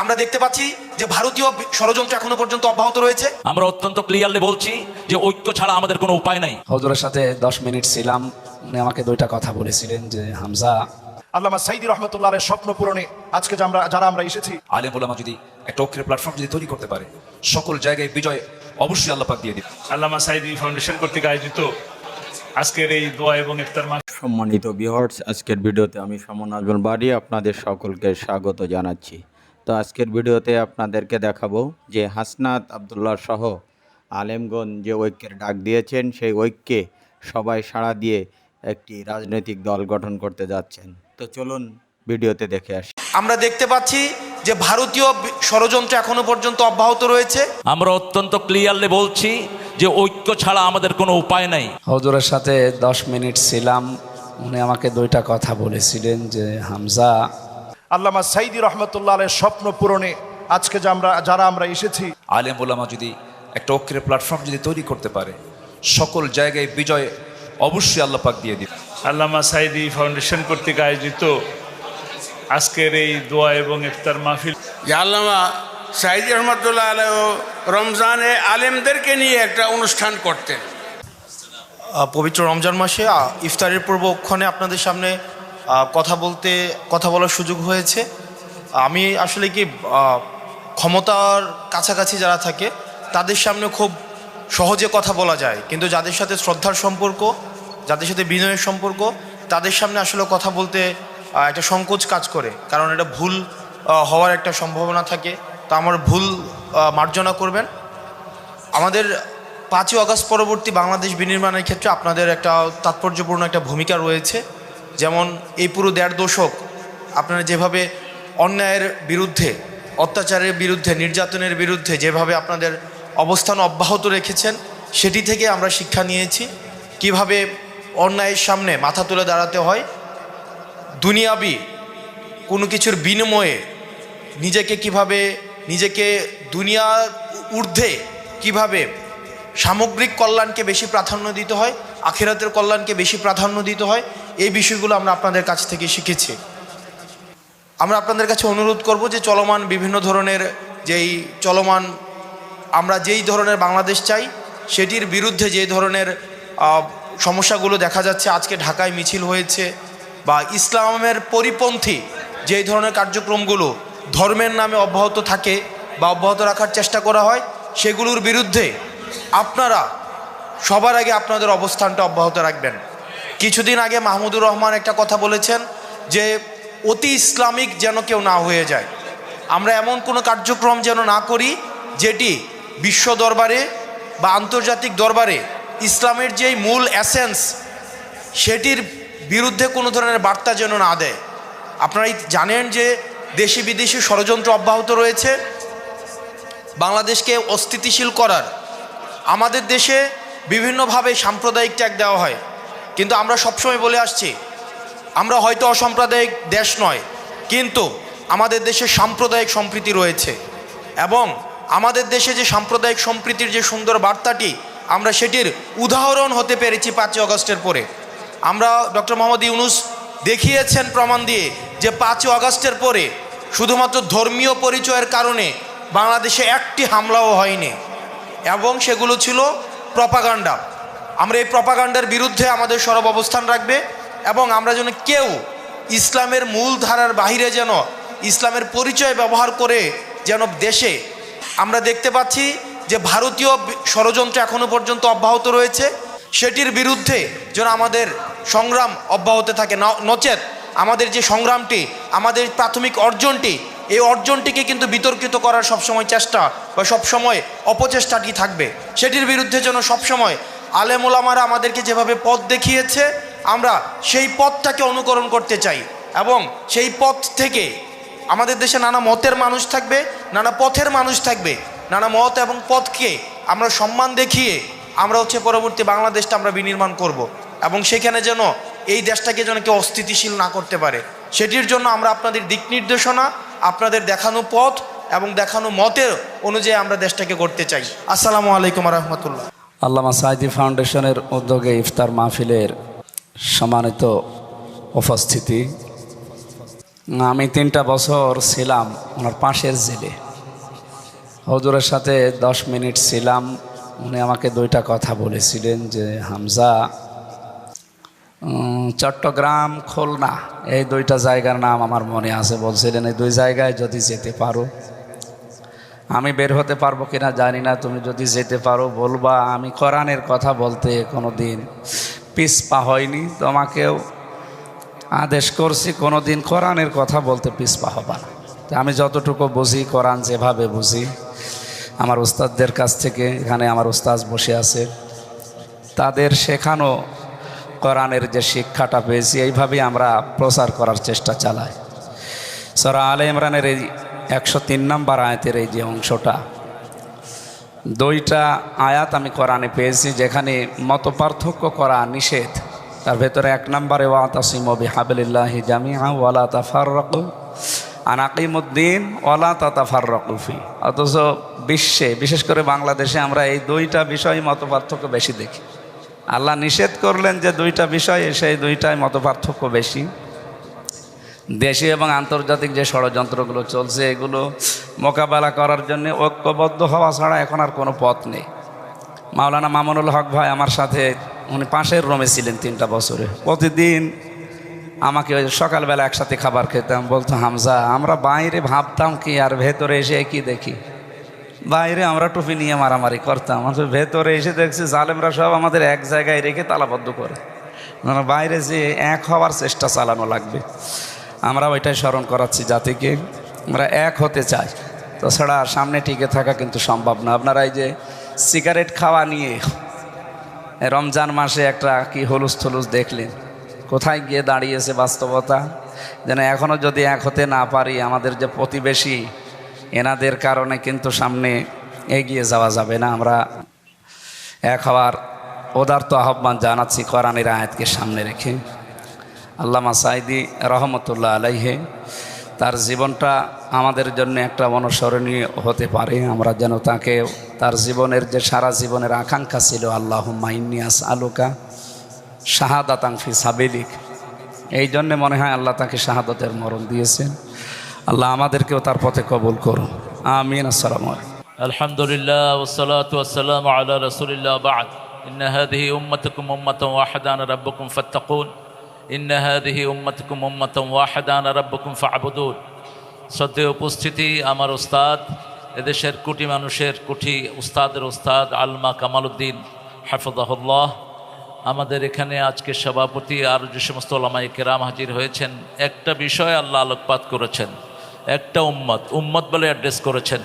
আমরা দেখতে পাচ্ছি যে ভারতীয় ষড়যন্ত্র এখনও পর্যন্ত অব্যাহত রয়েছে। আমরা অত্যন্ত ক্লিয়ারলি বলছি যে ঐক্য ছাড়া আমাদের কোনো উপায় নাই। হজরের সাথে দশ মিনিট ছিলাম উনি আমাকে দুইটা কথা বলেছিলেন যে হামজা। আল্লামা সাইদি রহমতুল্লাহের স্বপ্ন পূরণে আজকে যে আমরা যারা আমরা এসেছি আলেম ওলামা যদি একটা ঐক্যের প্ল্যাটফর্ম যদি তৈরি করতে পারে সকল জায়গায় বিজয় অবশ্যই আল্লাহ পাক দিয়ে দিবে। আল্লামা সাইদি ফাউন্ডেশন কর্তৃক আয়োজিত আজকের এই দোয়া এবং ইফতার মাস সম্মানিত ভিউয়ার্স আজকের ভিডিওতে আমি সমন আজমল বাড়ি আপনাদের সকলকে স্বাগত জানাচ্ছি। তো আজকের ভিডিওতে আপনাদেরকে দেখাবো যে হাসনাত আবদুল্লাহ সহ আলেমগঞ্জ যে ঐক্যের ডাক দিয়েছেন সেই ঐক্যে সবাই সাড়া দিয়ে একটি রাজনৈতিক দল গঠন করতে যাচ্ছেন। তো চলুন ভিডিওতে দেখে আসি। আমরা দেখতে পাচ্ছি যে ভারতীয় ষড়যন্ত্র এখনও পর্যন্ত অব্যাহত রয়েছে। আমরা অত্যন্ত ক্লিয়ারলি বলছি যে ঐক্য ছাড়া আমাদের কোনো উপায় নাই। হজরের সাথে দশ মিনিট ছিলাম উনি আমাকে দুইটা কথা বলেছিলেন যে হামজা আল্লামা সাইদি রহমতুল্লাহের স্বপ্ন পূরণে আজকে যে আমরা যারা আমরা এসেছি আলেম ওলামা যদি একটা ঐক্যের প্ল্যাটফর্ম যদি তৈরি করতে পারে সকল জায়গায় বিজয় অবশ্যই আল্লাহ পাক দিয়ে দিবে। আল্লামা সাইদি ফাউন্ডেশন কর্তৃক আয়োজিত আজকের এই দোয়া এবং ইফতার মাহফিল। আল্লামা সাইদ রহমতুল্লাহ আলহ রমজানে আলেমদেরকে নিয়ে একটা অনুষ্ঠান করতেন। পবিত্র রমজান মাসে ইফতারের পূর্বক্ষণে আপনাদের সামনে কথা বলতে, কথা বলার সুযোগ হয়েছে। আমি আসলে কি ক্ষমতার কাছাকাছি যারা থাকে, তাদের সামনে খুব সহজে কথা বলা যায়। কিন্তু যাদের সাথে শ্রদ্ধার সম্পর্ক, যাদের সাথে বিনয়ের সম্পর্ক, তাদের সামনে আসলে কথা বলতে একটা সংকোচ কাজ করে। কারণ এটা ভুল হওয়ার একটা সম্ভাবনা থাকে। তা আমার ভুল মার্জনা করবেন। আমাদের পাঁচই আগস্ট পরবর্তী বাংলাদেশ বিনির্মাণের ক্ষেত্রে আপনাদের একটা তাৎপর্যপূর্ণ একটা ভূমিকা রয়েছে। যেমন এই পুরো দেড় দশক আপনারা যেভাবে অন্যায়ের বিরুদ্ধে, অত্যাচারের বিরুদ্ধে, নির্যাতনের বিরুদ্ধে যেভাবে আপনাদের অবস্থান অব্যাহত রেখেছেন, সেটি থেকে আমরা শিক্ষা নিয়েছি। কীভাবে অন্যায়ের সামনে মাথা তুলে দাঁড়াতে হয়, দুনিয়াবি কোনো কিছুর বিনিময়ে নিজেকে কীভাবে, নিজেকে দুনিয়ার ঊর্ধ্বে কীভাবে সামগ্রিক কল্যাণকে বেশি প্রাধান্য দিতে হয় আখিরাতের কল্যাণকে বেশি প্রাধান্য দিতে হয়, এই বিষয়গুলো আমরা আপনাদের কাছ থেকে শিখেছি। আমরা আপনাদের কাছে অনুরোধ করব যে চলমান বিভিন্ন ধরনের যেই চলমান, আমরা যেই ধরনের বাংলাদেশ চাই, সেটির বিরুদ্ধে যে ধরনের সমস্যাগুলো দেখা যাচ্ছে, আজকে ঢাকায় মিছিল হয়েছে, বা ইসলামের পরিপন্থী যেই ধরনের কার্যক্রমগুলো ধর্মের নামে অব্যাহত থাকে বা অব্যাহত রাখার চেষ্টা করা হয়, সেগুলোর বিরুদ্ধে আপনারা সবার আগে আপনাদের অবস্থানটা অব্যাহত রাখবেন। কিছুদিন আগে মাহমুদুর রহমান একটা কথা বলেছেন যে, অতি ইসলামিক যেন কেউ না হয়ে যায়। আমরা এমন কোনো কার্যক্রম যেন না করি যেটি বিশ্ব দরবারে বা আন্তর্জাতিক দরবারে ইসলামের যেই মূল অ্যাসেন্স সেটির বিরুদ্ধে কোনো ধরনের বার্তা যেন না দেয়। আপনারাই জানেন যে, দেশি বিদেশি ষড়যন্ত্র অব্যাহত রয়েছে। বাংলাদেশকে অস্থিতিশীল করার, আমাদের দেশে বিভিন্নভাবে সাম্প্রদায়িক ট্যাগ দেওয়া হয়। কিন্তু আমরা সবসময় বলে আসছি, আমরা হয়তো অসাম্প্রদায়িক দেশ নয়, কিন্তু আমাদের দেশে সাম্প্রদায়িক সম্প্রীতি রয়েছে এবং আমাদের দেশে যে সাম্প্রদায়িক সম্প্রীতির যে সুন্দর বার্তাটি, আমরা সেটির উদাহরণ হতে পেরেছি পাঁচই অগস্টের পরে। আমরা ডক্টর মোহাম্মদ ইউনুস দেখিয়েছেন প্রমাণ দিয়ে যে পাঁচই অগস্টের পরে শুধুমাত্র ধর্মীয় পরিচয়ের কারণে বাংলাদেশে একটি হামলাও হয়নি এবং সেগুলো ছিল প্রপাগান্ডা আমরা এই প্রপাগান্ডার বিরুদ্ধে আমাদের সরব অবস্থান রাখবে এবং আমরা যেন কেউ ইসলামের মূল ধারার বাহিরে যেন ইসলামের পরিচয় ব্যবহার করে যেন দেশে আমরা দেখতে পাচ্ছি যে ভারতীয় ষড়যন্ত্র এখনও পর্যন্ত অব্যাহত রয়েছে। সেটির বিরুদ্ধে যেন আমাদের সংগ্রাম অব্যাহত থাকে। নচেত আমাদের যে সংগ্রামটি, আমাদের প্রাথমিক অর্জনটি এই অর্জনটিকে কিন্তু বিতর্কিত করার সবসময় চেষ্টা বা সবসময় অপচেষ্টাটি থাকবে সেটির বিরুদ্ধে যেন সবসময় আলেমোলামারা আমাদেরকে যেভাবে পথ দেখিয়েছে, আমরা সেই পথটাকে অনুকরণ করতে চাই এবং সেই পথ থেকে আমাদের দেশে নানা মতের মানুষ থাকবে, নানা পথের মানুষ থাকবে, নানা মত এবং পথকে আমরা সম্মান দেখিয়ে আমরা হচ্ছে পরবর্তী বাংলাদেশটা আমরা বিনির্মাণ করব। এবং সেখানে যেন এই দেশটাকে যেন কেউ অস্থিতিশীল না করতে পারে সেটির জন্য আমরা আপনাদের দিক নির্দেশনা আপনাদের দেখানো পথ এবং দেখানো মতের অনুযায়ী আমরা দেশটাকে করতে চাই। আসসালামু আলাইকুম রহমতুল্লাহ আল্লামা সাইদি ফাউন্ডেশনের উদ্যোগে ইফতার মাহফিলের সম্মানিত উপস্থিতি। আমি তিনটা বছর ছিলাম ওনার পাশের জেলে। হজুরের সাথে দশ মিনিট ছিলাম, উনি আমাকে দুইটা কথা বলেছিলেন যে, হামজা চট্টগ্রাম, খুলনা, এই দুইটা জায়গার নাম আমার মনে আছে, বলছিলেন, এই দুই জায়গায় যদি যেতে পারো। আমি বের হতে পারব কিনা জানি না, তুমি যদি যেতে পারো, বলবা, আমি কোরআনের কথা বলতে কোনো দিন পিসপা হয়নি, তোমাকেও আদেশ করছি কোনো দিন কোরআনের কথা বলতে পিসপা হবা না। আমি যতটুকু বুঝি, কোরআন যেভাবে বুঝি, আমার উস্তাদদের কাছ থেকে, এখানে আমার উস্তাদ বসে আছে, তাদের শেখানো কোরআনের যে শিক্ষাটা পেয়েছি, এইভাবেই আমরা প্রচার করার চেষ্টা চালাই। সরা আলে ইমরানের এই একশো তিন নম্বর আয়াতের এই যে অংশটা, দুইটা আয়াত আমি কোরআনে পেয়েছি যেখানে মত পার্থক্য করা নিষেধ। তার ভেতরে এক নম্বরে ওয়াতাসিমবি হাবিল্লাহি জামিয়া ওয়ালা তাফাররক আনাকিমুদ্দিন ওয়ালা তাতাফাররকুফি অথচ বিশ্বে, বিশেষ করে বাংলাদেশে আমরা এই দুইটা বিষয় মত পার্থক্য বেশি দেখি। আল্লাহ নিষেধ করলেন যে দুইটা বিষয়, সেই দুইটাই মত পার্থক্য বেশি। দেশি এবং আন্তর্জাতিক যে ষড়যন্ত্রগুলো চলছে, এগুলো মোকাবেলা করার জন্য ঐক্যবদ্ধ হওয়া ছাড়া এখন আর কোনো পথ নেই। মাওলানা মামুনুল হক ভাই আমার সাথে, উনি পাশের রুমে ছিলেন তিনটা বছরে। প্রতিদিন আমাকে ওই সকালবেলা একসাথে খাবার খেতাম, বলতো, হামজা, আমরা বাইরে ভাবতাম কি আর ভেতরে এসে কি দেখি? বাইরে আমরা টুপি নিয়ে মারামারি করতাম। অথচ ভেতরে এসে দেখছি জালেমরা সব আমাদের এক জায়গায় রেখে তালাবদ্ধ করে। মানে বাইরে যে এক হওয়ার চেষ্টা চালানো লাগবে। আমরা ওইটাই স্মরণ করাচ্ছি জাতিকে। আমরা এক হতে চাই। তাছাড়া সামনে টিকে থাকা কিন্তু সম্ভব না। আপনারা এই যে সিগারেট খাওয়া নিয়ে রমজান মাসে একটা কি হলুস থলুস দেখলেন। কোথায় গিয়ে দাঁড়িয়েছে বাস্তবতা? যেন এখনও যদি এক হতে না পারি, আমাদের যে প্রতিবেশী এনাদের কারণে কিন্তু সামনে এগিয়ে যাওয়া যাবে না। আমরা এক হওয়ার উদার্ত আহ্বান জানাচ্ছি কোরআনের আয়াতকে সামনে রেখে। আল্লামা সাইদি রহমতুল্লাহ আলাইহে তার জীবনটা আমাদের জন্য একটা অনুসরণীয় হতে পারে। আমরা যেন তাকে তার জীবনের যে সারা জীবনের আকাঙ্ক্ষা ছিল আল্লাহ মাইনিয়াস আলুকা শাহাদাতাং ফি সাবিলিক। এই জন্যে মনে হয় আল্লাহ তাকে শাহাদতের মরণ দিয়েছেন। আল্লাহ আমাদেরকেও তার পথে কবুল করুন আমিন আসসালামু আলাইকুম الحمد لله والصلاة والسلام على رسول الله بعد إن هذه أمتكم أمة واحدة أنا ربكم فاتقون إن هذه أمتكم أمة واحدة أنا ربكم فاعبدون শ্রদ্ধেয় উপস্থিতি আমার উস্তাদ এদেশের কোটি মানুষের কোটি উস্তাদের উস্তাদ আলমা কামালউদ্দিন হাফজাহুল্লাহ আমাদের এখানে আজকে সভাপতি আর যে সমস্ত ওলামাই কেরাম হাজির হয়েছেন একটা বিষয় আল্লাহ আলোকপাত করেছেন একটা উম্মত। উম্মত বলে অ্যাড্রেস করেছেন।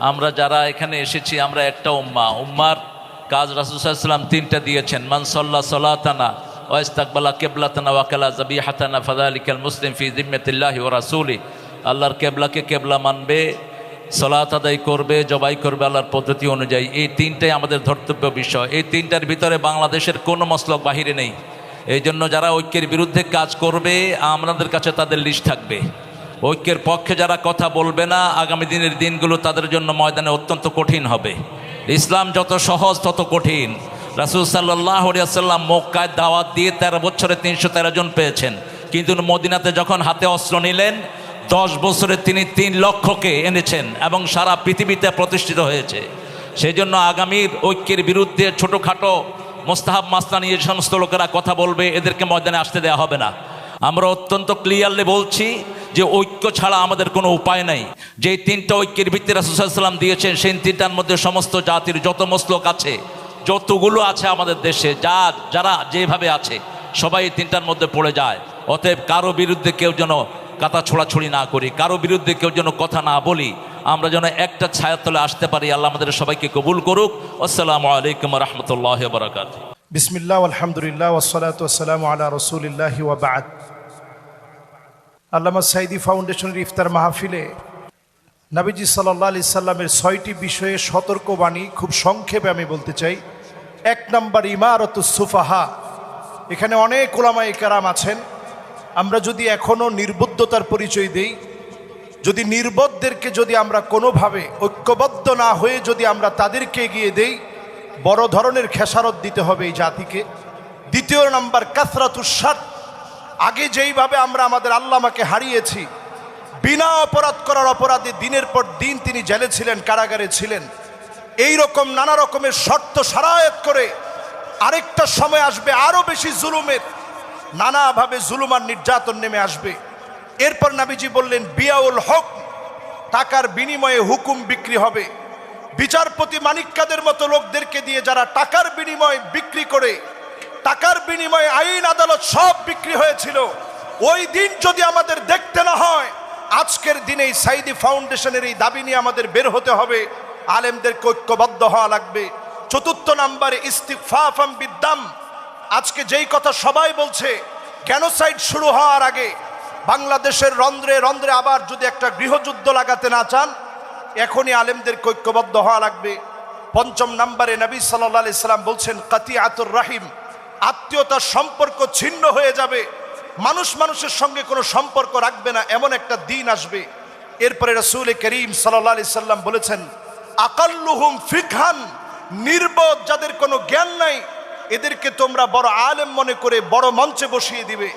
আমরা যারা এখানে এসেছি, আমরা একটা উম্মা। উম্মার কাজ রাসুসাল্লাম তিনটা দিয়েছেন। মানসল্লা সলাতানা ওয়াইস্তাকবালা কেবলাতানা ওয়াকালা জাবি হাতানা ফাদালিকাল মুসলিম ফি জিম্মতিল্লাহি ও রাসুলি। আল্লাহর কেবলাকে কেবলা মানবে, সলাত আদায় করবে, জবাই করবে আল্লাহর পদ্ধতি অনুযায়ী। এই তিনটাই আমাদের ধর্তব্য বিষয়। এই তিনটার ভিতরে বাংলাদেশের কোনো মসলক বাহিরে নেই। এই জন্য যারা ঐক্যের বিরুদ্ধে কাজ করবে, আমাদের কাছে তাদের লিস্ট থাকবে। ঐক্যের পক্ষে যারা কথা বলবে না, আগামী দিনের দিনগুলো তাদের জন্য ময়দানে অত্যন্ত কঠিন হবে। ইসলাম যত সহজ, তত কঠিন। রাসুল সাল্লাহ সাল্লাম মক্কায় দাওয়াত দিয়ে তেরো বছরে তিনশো তেরো জন পেয়েছেন। কিন্তু মদিনাতে যখন হাতে অস্ত্র নিলেন, দশ বছরে তিনি তিন লক্ষকে এনেছেন এবং সারা পৃথিবীতে প্রতিষ্ঠিত হয়েছে। সেই জন্য আগামীর ঐক্যের বিরুদ্ধে ছোটোখাটো মোস্তাহাব মাস্তানি এই সমস্ত লোকেরা কথা বলবে, এদেরকে ময়দানে আসতে দেওয়া হবে না। আমরা অত্যন্ত ক্লিয়ারলি বলছি যে ঐক্য ছাড়া আমাদের কোনো উপায় নাই। যে তিনটা ঐক্যের ভিত্তি রাসুসাল্লাম দিয়েছেন, সেই তিনটার মধ্যে সমস্ত জাতির যত মসলক আছে, যতগুলো আছে আমাদের দেশে যা যারা যেভাবে আছে, সবাই তিনটার মধ্যে পড়ে যায়। অতএব কারও বিরুদ্ধে কেউ যেন কাতা ছোড়াছড়ি না করি, কারও বিরুদ্ধে কেউ যেন কথা না বলি, আমরা যেন একটা ছায়ার তলে আসতে পারি। আল্লাহ আমাদের সবাইকে কবুল করুক। আসসালামু আলাইকুম রহমতুল্লাহ বরাকাত বিসমিল্লাহ, আলহামদুলিল্লাহ ওসলাত ওসালাম আলা রসুলিল্লাহ ওয়াবাদ আল্লামা সাইদি ফাউন্ডেশনের ইফতার মাহফিলে নাবিজি সাল্লাহ আলি সাল্লামের ছয়টি বিষয়ে সতর্কবাণী খুব সংক্ষেপে আমি বলতে চাই। এক নম্বর, ইমারত সুফাহা। এখানে অনেক ওলামাই কারাম আছেন। আমরা যদি এখনও নির্বুদ্ধতার পরিচয় দেই, যদি নির্বোধদেরকে যদি আমরা কোনোভাবে ঐক্যবদ্ধ না হয়ে যদি আমরা তাদেরকে এগিয়ে দেই, বড় ধরনের খেসারত দিতে হবে এই জাতিকে। দ্বিতীয় নাম্বার কাসরাতুসাদ আগে যেইভাবে আমরা আমাদের আল্লামাকে হারিয়েছি, বিনা অপরাধ করার অপরাধে দিনের পর দিন তিনি জেলে ছিলেন, কারাগারে ছিলেন। এই রকম নানা রকমের শর্ত সারায়ত করে আরেকটা সময় আসবে আরও বেশি জুলুমের, নানাভাবে জুলুম আর নির্যাতন নেমে আসবে। এরপর নাবিজি বললেন, বিয়াউল হক, টাকার বিনিময়ে হুকুম বিক্রি হবে। বিচারপতি মানিক্কাদের মতো লোকদেরকে দিয়ে যারা টাকার বিনিময়ে বিক্রি করে টাকার বিনিময়ে আইন আদালত সব বিক্রি হয়েছিল। ওই দিন যদি আমাদের দেখতে না হয়, আজকের দিনে এই সাইদি ফাউন্ডেশনের এই দাবি নিয়ে আমাদের বের হতে হবে। আলেমদেরকে ঐক্যবদ্ধ হওয়া লাগবে। চতুর্থ নাম্বারে ইস্তিফাফাম বিদ্যাম আজকে যেই কথা সবাই বলছে গ্যানোসাইড শুরু হওয়ার আগে বাংলাদেশের রন্ধ্রে রন্ধ্রে আবার যদি একটা গৃহযুদ্ধ লাগাতে না চান, এখনই আলেমদের ঐক্যবদ্ধ হওয়া লাগবে। পঞ্চম নম্বরে নবী সাল্লাহ সাল্লাম বলছেন কাতি আতুর রাহিম। আত্মীয়তার সম্পর্ক ছিন্ন হয়ে যাবে। মানুষ মানুষের সঙ্গে কোনো সম্পর্ক রাখবে না, এমন একটা দিন আসবে। এরপরে রসুল করিম সাল্লাহ আলি সাল্লাম বলেছেন, আকাল্লুহুম ফিকহান, নির্বোধ যাদের কোনো জ্ঞান নাই, এদেরকে তোমরা বড় আলেম মনে করে বড় মঞ্চে বসিয়ে দিবে।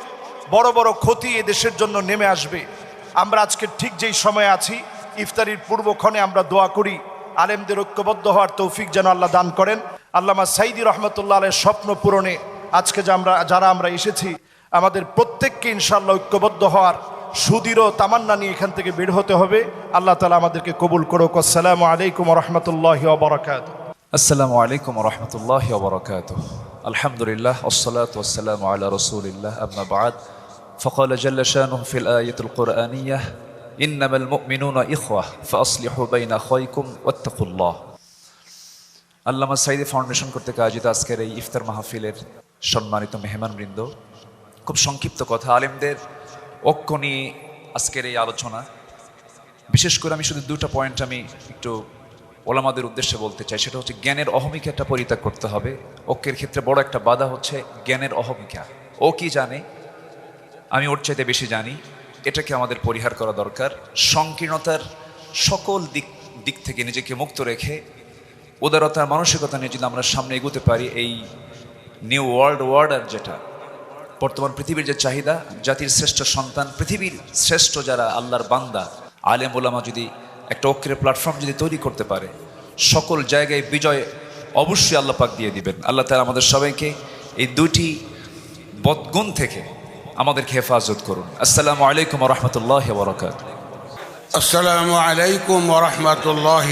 বড় বড় ক্ষতি দেশের জন্য নেমে আসবে। আমরা আজকে ঠিক যেই সময়ে আছি, ইফতারির পূর্বক্ষণে আমরা দোয়া করি, আলেমদের ঐক্যবদ্ধ হওয়ার তৌফিক যেন আল্লাহ দান করেন। আল্লামা সাইদি রহমতুল্লাহ আলের স্বপ্ন পূরণে আজকে যে আমরা যারা আমরা এসেছি আমাদের প্রত্যেককে ইনশাল্লাহ ঐক্যবদ্ধ হওয়ার সুদৃঢ় তামান্না নিয়ে এখান থেকে বের হতে হবে আল্লাহ তালা আমাদেরকে কবুল করুক আসসালামু আলাইকুম রহমতুল্লাহ বরকাত আসসালামু আলাইকুম রহমতুল্লাহ ওবরাকাত আলহামদুলিল্লাহ والصلاة والسلام على رسول الله أما بعد فقال جل شانه في الآية القرآنية إنما المؤمنون إخوة فأصلحوا بين أخويكم واتقوا الله আল্লামা সাইদি ফাউন্ডেশন কর্তৃক আয়োজিত আজকের এই ইফতার মাহফিলের সম্মানিত মেহমানবৃন্দ, খুব সংক্ষিপ্ত কথা, আলেমদের ঐক্য নিয়ে আজকের এই আলোচনা। বিশেষ করে আমি শুধু দুটো পয়েন্ট আমি একটু ওলামাদের উদ্দেশ্যে বলতে চাই, সেটা হচ্ছে জ্ঞানের অহমিকাটা পরিত্যাগ করতে হবে। ঐক্যের ক্ষেত্রে বড় একটা বাধা হচ্ছে জ্ঞানের অহমিকা। ও কি জানে? আমি ওর চাইতে বেশি জানি। এটাকে আমাদের পরিহার করা দরকার। সংকীর্ণতার সকল দিক দিক থেকে নিজেকে মুক্ত রেখে উদারতার মানসিকতা নিয়ে যদি আমরা সামনে এগোতে পারি, এই নিউ ওয়ার্ল্ড ওয়ার্ডার যেটা, বর্তমান পৃথিবীর যে চাহিদা, জাতির শ্রেষ্ঠ সন্তান, পৃথিবীর শ্রেষ্ঠ যারা আল্লাহর বান্দা, আলেম ওলামা যদি একটা অক্ষরের প্ল্যাটফর্ম যদি তৈরি করতে পারে, সকল জায়গায় বিজয় অবশ্যই আল্লাহ পাক দিয়ে দিবেন। আল্লাহ তালা আমাদের সবাইকে এই দুটি বদগুণ থেকে আমাদেরকে হেফাজত করুন। আসসালামু আলাইকুম রহমতুল্লাহ আসসালামু আলাইকুম রহমতুল্লাহ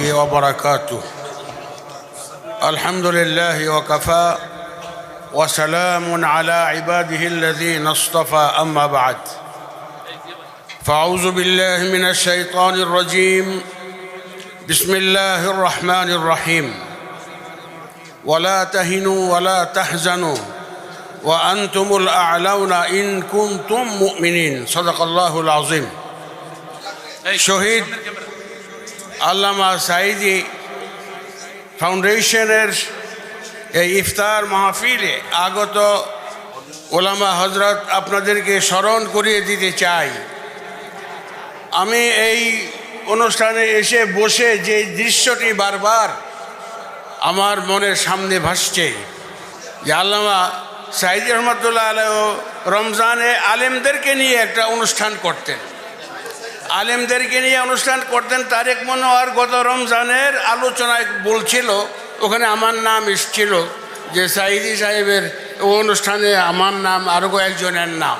الحمد لله وكفى وسلام على عباده الذين اصطفى أما بعد. فأعوذ بالله من الشيطان الرجيم. بسم الله الرحمن الرحيم. ولا تهنوا ولا تحزنوا وأنتم الأعلون إن كنتم مؤمنين. صدق الله العظيم. شهيد علامہ سعيدي ফাউন্ডেশনের এই ইফতার মাহফিলে আগত ওলামা হজরত আপনাদেরকে স্মরণ করিয়ে দিতে চাই। আমি এই অনুষ্ঠানে এসে বসে যে দৃশ্যটি বারবার আমার মনের সামনে ভাসছে, যে আল্লামা সাইদ রহমতুল্লাহ আলহ রমজানে আলেমদেরকে নিয়ে একটা অনুষ্ঠান করতেন। আলেমদেরকে নিয়ে অনুষ্ঠান করতেন, তারেক মনোয়ার গত রমজানের আলোচনায় বলছিল, ওখানে আমার নাম এসছিল যে সাইদি সাহেবের অনুষ্ঠানে আমার নাম আরও কয়েকজনের নাম।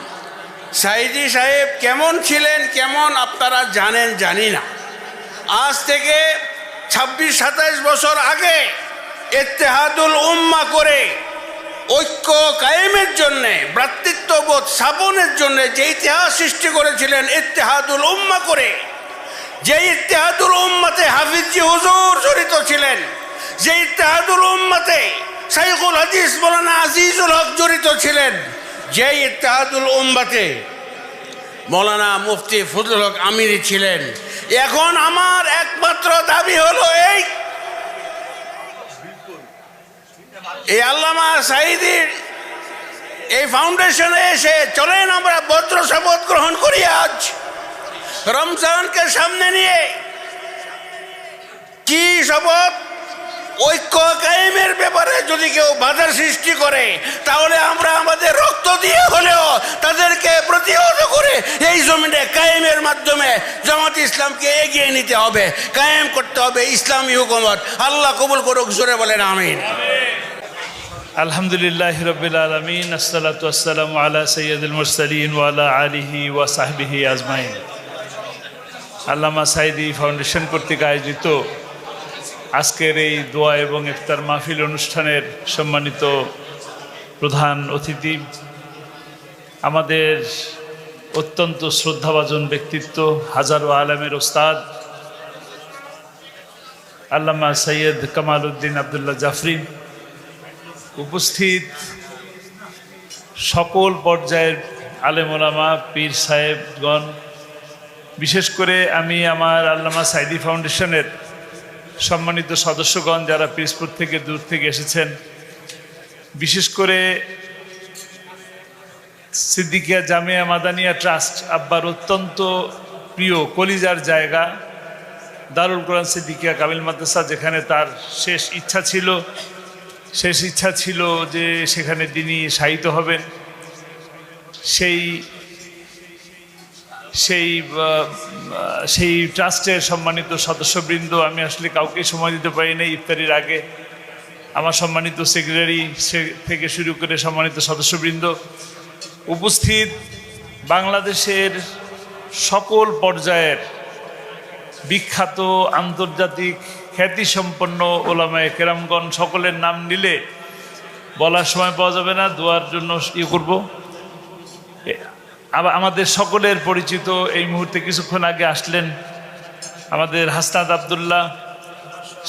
সাইদি সাহেব কেমন ছিলেন, কেমন আপনারা জানেন জানি না। আজ থেকে ছাব্বিশ সাতাইশ বছর আগে এত্তেহাদুল উম্মা করে ঐক্য কায়েমের জন্যে, ভ্রাতৃত্ববোধ স্থাপনের জন্যে যে ইতিহাস সৃষ্টি করেছিলেন ইত্তেহাদুল উম্মা করে, যে ইত্তেহাদুল উম্মাতে হাফিজি হুজুর জড়িত ছিলেন, যে ইত্তেহাদুল উম্মাতে শাইখুল হাদিস মৌলানা আজিজুল হক জড়িত ছিলেন, যে ইত্তেহাদুল উম্মাতে মৌলানা মুফতি ফজলুল হক আমিরি ছিলেন। এখন আমার একমাত্র দাবি হলো এই এই আল্লামা সাইদির এই ফাউন্ডেশনে এসে, চলেন আমরা বজ্র শপথ গ্রহণ করি আজ। রমজানকে সামনে নিয়ে কি শপথ? ঐক্য কায়েমের ব্যাপারে যদি কেউ বাধার সৃষ্টি করে, তাহলে আমরা আমাদের রক্ত দিয়ে হলেও তাদেরকে প্রতিহত করে এই জমিনে কায়েমের মাধ্যমে জামাত ইসলামকে এগিয়ে নিতে হবে, কায়েম করতে হবে ইসলামী হুকুমত। আল্লাহ কবুল করুক, জোরে বলেন, আমিন। আলহামদুলিল্লাহ রবিল আলমিন, আসসালাতু আসসালামু আলা সৈয়দুল মুরসালিন ওয়ালা আলিহি ওয়া সাহবিহি আজমাইন। আল্লামা সাইদি ফাউন্ডেশন কর্তৃক আয়োজিত আজকের এই দোয়া এবং ইফতার মাহফিল অনুষ্ঠানের সম্মানিত প্রধান অতিথি, আমাদের অত্যন্ত শ্রদ্ধাভাজন ব্যক্তিত্ব, হাজারো আলমের ওস্তাদ, আল্লামা সৈয়দ কামাল উদ্দিন আবদুল্লাহ জাফরি উপস্থিত সকল পর্যায়ের আলেমোলামা, পীর সাহেবগণ, বিশেষ করে আমি আমার আল্লামা সাইদি ফাউন্ডেশনের সম্মানিত সদস্যগণ যারা পিরস্পুর থেকে দূর থেকে এসেছেন, বিশেষ করে সিদ্দিকিয়া জামিয়া মাদানিয়া ট্রাস্ট আব্বার অত্যন্ত প্রিয় কলিজার জায়গা, দারুল কোরআন সিদ্দিকিয়া কামিল মাদ্রাসা, যেখানে তার শেষ ইচ্ছা ছিল শেষ ইচ্ছা ছিল যে সেখানে তিনি শায়িত হবেন। সেই সেই সেই ট্রাস্টের সম্মানিত সদস্যবৃন্দ, আমি আসলে কাউকে সময় দিতে পারি না ইফতারির আগে। আমার সম্মানিত সেক্রেটারি থেকে শুরু করে সম্মানিত সদস্যবৃন্দ, উপস্থিত বাংলাদেশের সকল পর্যায়ের বিখ্যাত আন্তর্জাতিক খ্যাতিসম্পন্ন ওলামায় কেরামগণ সকলের নাম নিলে বলার সময় পাওয়া যাবে না, দোয়ার জন্য ইয়ে করব। আবার আমাদের সকলের পরিচিত এই মুহূর্তে কিছুক্ষণ আগে আসলেন আমাদের হাসনাদ আবদুল্লাহ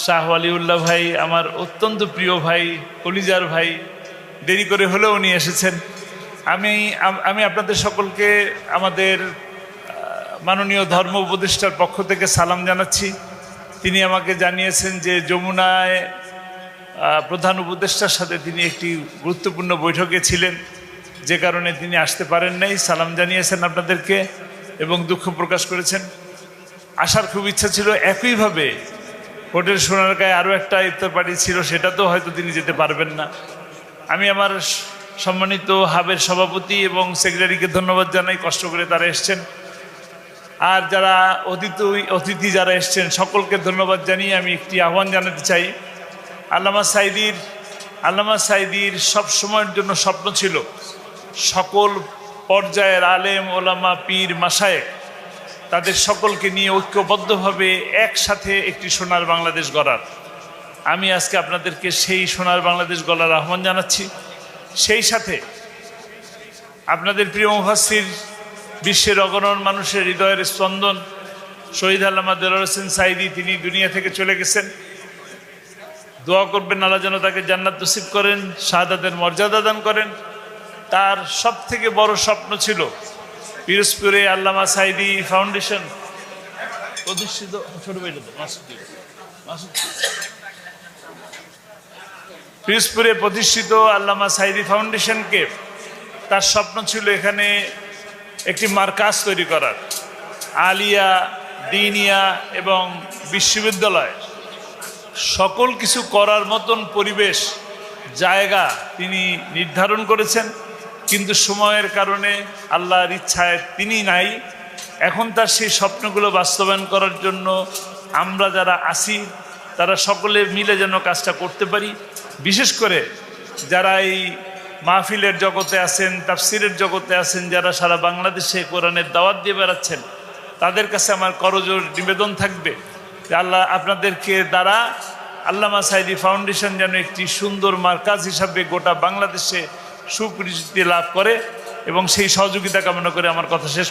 শাহ আলিউল্লাহ ভাই, আমার অত্যন্ত প্রিয় ভাই, কলিজার ভাই। দেরি করে হলেও উনি এসেছেন। আমি আমি আপনাদের সকলকে আমাদের মাননীয় ধর্ম উপদেষ্টার পক্ষ থেকে সালাম জানাচ্ছি। তিনি আমাকে জানিয়েছেন যে যমুনায় প্রধান উপদেষ্টার সাথে তিনি একটি গুরুত্বপূর্ণ বৈঠকে ছিলেন। যে কারণে তিনি আসতে পারেন নাই, সালাম জানিয়েছেন আপনাদেরকে এবং দুঃখ প্রকাশ করেছেন। আসার খুব ইচ্ছা ছিল একইভাবে হোটেল সোনারগাঁয়ে আরও একটা ইফতার পার্টি ছিল, সেটাতেও হয়তো তিনি যেতে পারবেন না। আমি আমার সম্মানিত হাবের সভাপতি এবং সেক্রেটারিকে ধন্যবাদ জানাই, কষ্ট করে তারা এসছেন। আর যারা অতিথি অতিথি যারা এসছেন, সকলকে ধন্যবাদ জানিয়ে আমি একটি আহ্বান জানাতে চাই। আল্লামা সাইদির আল্লামা সাইদির সব সময়ের জন্য স্বপ্ন ছিল, সকল পর্যায়ের আলেম, ওলামা, পীর মাসায়েক তাদের সকলকে নিয়ে ঐক্যবদ্ধভাবে একসাথে একটি সোনার বাংলাদেশ গড়ার। আমি আজকে আপনাদেরকে সেই সোনার বাংলাদেশ গড়ার আহ্বান জানাচ্ছি। সেই সাথে আপনাদের প্রিয় মুফাসির বিশ্বের অগণন মানুষের হৃদয়ের স্পন্দন। শহীদ আল্লামা দেলার হোসেন সাইদি, তিনি দুনিয়া থেকে চলে গেছেন। দোয়া করবেন, আল্লাহ যেন তাকে জান্নাত নসিব করেন, শাহাদাতের মর্যাদা দান করেন। তার সব থেকে বড় স্বপ্ন ছিল পিরোজপুরে আল্লামা সাইদি ফাউন্ডেশন। প্রতিষ্ঠিত। পিরোজপুরে প্রতিষ্ঠিত আল্লামা সাইদি ফাউন্ডেশনকে তার স্বপ্ন ছিল এখানে একটি মার্কাজ তৈরি করার। আলিয়া, দিনিয়া এবং বিশ্ববিদ্যালয়। সকল কিছু করার মতন পরিবেশ, জায়গা তিনি নির্ধারণ করেছেন। কিন্তু সময়ের কারণে আল্লাহর ইচ্ছায় তিনি নাই। এখন তার সেই স্বপ্নগুলো বাস্তবায়ন করার জন্য আমরা যারা আসি তারা সকলে মিলে যেন কাজটা করতে পারি। বিশেষ করে যারা এই মাহফিলের জগতে আছেন, তাফসিরের জগতে আছেন, যারা সারা বাংলাদেশে কোরআনের দাওয়াত দিয়ে বেড়াচ্ছেন, তাদের কাছে আমার করজোর নিবেদন থাকবে আল্লাহ আপনাদেরকে দ্বারা আল্লামা সাইদি ফাউন্ডেশন যেন একটি সুন্দর মার্কাজ হিসাবে গোটা বাংলাদেশে সুপরিচিতি লাভ করে এবং সেই সহযোগিতা কামনা করে আমার কথা শেষ